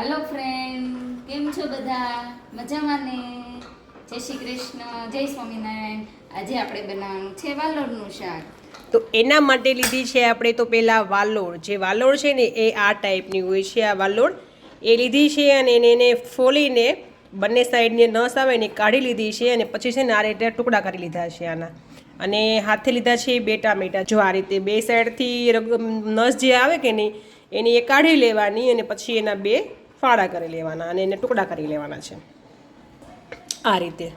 હાલો friend કેમ છો બધા? મજામાં ને? જય શ્રી કૃષ્ણ. જય સ્વામિનારાયણ. આજે આપણે બનાવવાનું છે વાલોડનું શાક. તો એના માટે લીધી છે આપણે તો પહેલાં વાલોળ. જે વાલોળ છે ને એ આ ટાઈપની હોય છે આ વાલોળ. એ લીધી છે અને એને એને ફોલીને બંને સાઈડની નસ આવે ને કાઢી લીધી છે અને પછી છે ને આ રીતે ટુકડા કરી લીધા છે આના. અને હાથે લીધા છે બે ટામેટા. જો આ રીતે બે સાઈડથી નસ જે આવે કે નહીં, એની એ કાઢી લેવાની અને પછી એના બે ફાડા કરી લેવાના અને એને ટુકડા કરી લેવાના છે. આ રીતે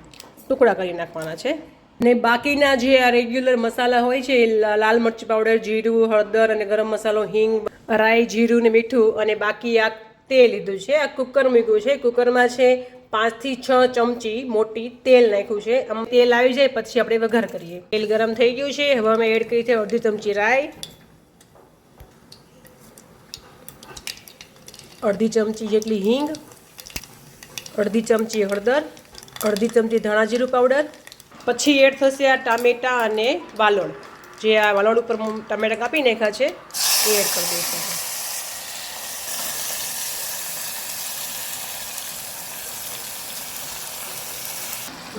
ટુકડા કરી નાખવાના છે. ને બાકીના જે આ રેગ્યુલર મસાલા હોય છે લાલ મરચી પાવડર જીરું, હળદર અને ગરમ મસાલો, હિંગ, રાઈ, જીરું ને મીઠું અને બાકી આ તેલ લીધું છે. આ કુકર મૂક્યું છે. કુકરમાં છે પાંચથી છ ચમચી મોટી તેલ નાખ્યું છે. આમ તેલ આવી જાય, પછી આપણે વઘાર કરીએ. તેલ ગરમ થઈ ગયું છે. હવે અમે એડ કરી છે અડધી ચમચી રાઈ. અડધી ચમચી જેટલી હિંગ, અડધી ચમચી હળદર, અડધી ચમચી ધાણા જીરું પાવડર પછી એડ થશે આ ટામેટાં અને વાલોળ. જે આ વાલોળ ઉપર ટામેટાં કાપી નાખ્યા છે, એ એડ કરી દઈશું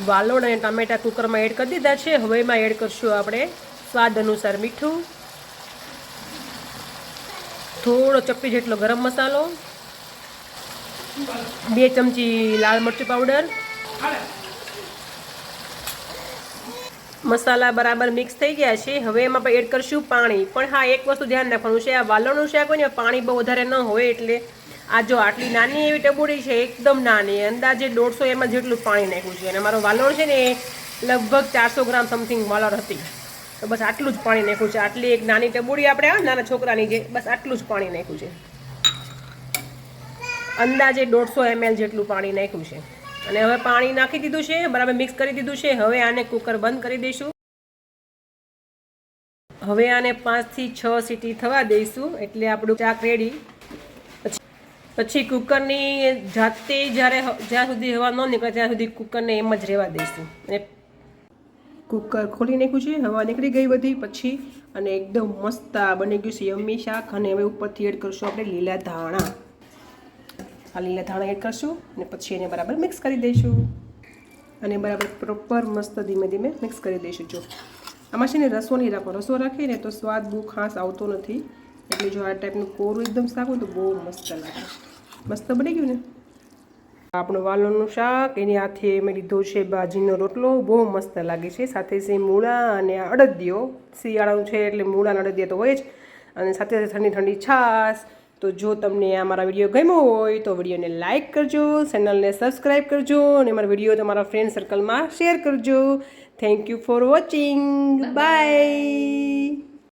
વાલોળ અને ટામેટાં કુકરમાં એડ કરી દીધા છે. હવે એડ કરશું આપણે સ્વાદ અનુસાર મીઠું. થોડો ચપટી જેટલો ગરમ મસાલો. બે ચમચી લાલ મરચું પાવડર મસાલા બરાબર મિક્સ થઈ ગયા છે. હવે એમાં આપણે એડ કરશું પાણી. પણ હા, એક વસ્તુ ધ્યાન રાખવાનું છે, આ વાલણનું શાક હોય ને, પાણી બહુ વધારે ન હોય એટલે આ જો આટલી નાની એવી ટબુડી છે, એકદમ નાની. અંદાજે દોઢસો એમાં જેટલું પાણી નાખ્યું છે. અને મારો વાલોળ છે ને, એ લગભગ ચારસો ગ્રામ સમથિંગ વાલોળ હતી. તો બસ આટલું જ પાણી નાખ્યું છે. આટલી એક નાની ટબુડી આપણે આવે નાના છોકરાની જે, બસ આટલું જ પાણી નાખ્યું છે. અંદાજે દોઢસો એમએલ જેટલું પાણી નાખ્યું છે. અને હવે પાણી નાખી દીધું છે, બરાબર મિક્સ કરી દીધું છે. હવે આને કુકર બંધ કરી દઈશું. હવે આને પાંચથી છ સીટી થવા દઈશું, એટલે આપણું ચાક રેડી પછી કુકરની જાતે જ્યારે જ્યાં સુધી હવા ન નીકળે ત્યાં સુધી કુકરને એમ જ રહેવા દઈશું. અને કુકર ખોલી નાખ્યું છે, હવા નીકળી ગઈ બધી. પછી અને એકદમ મસ્ત બની ગયું છે યમ્મી શાક. અને હવે ઉપરથી એડ કરશું આપણે લીલા ધાણા. આ લીલા ધાણા એડ કરશું અને પછી એને બરાબર મિક્સ કરી દઈશું. અને બરાબર પ્રોપર મસ્ત ધીમે ધીમે મિક્સ કરી દઈશું. જો, આમાં છે ને રસો નહીં રાખો રસો રાખીએ ને તો સ્વાદ બહુ ખાસ આવતો નથી. એટલે જો આ ટાઈપનું કોરું એકદમ શાક હોય તો બહુ મસ્ત લાગે. મસ્ત બની ગયું ને? આપણું વાલોળનું શાક, એની હાથે મેં લીધો છે બાજીનો રોટલો, બહુ મસ્ત લાગે છે. સાથે છે મૂળા અને અડદિયો. શિયાળાનું છે એટલે મૂળા અને અડદિયા તો હોય જ. અને સાથે સાથે ઠંડી ઠંડી છાશ તો જો તમને આ મારા વીડિયો ગમ્યો હોય તો વિડીયોને લાઇક કરજો ચેનલને સબસ્ક્રાઈબ કરજો અને મારા વીડિયો તમારા ફ્રેન્ડ સર્કલમાં શેર કરજો. Thank you for watching bye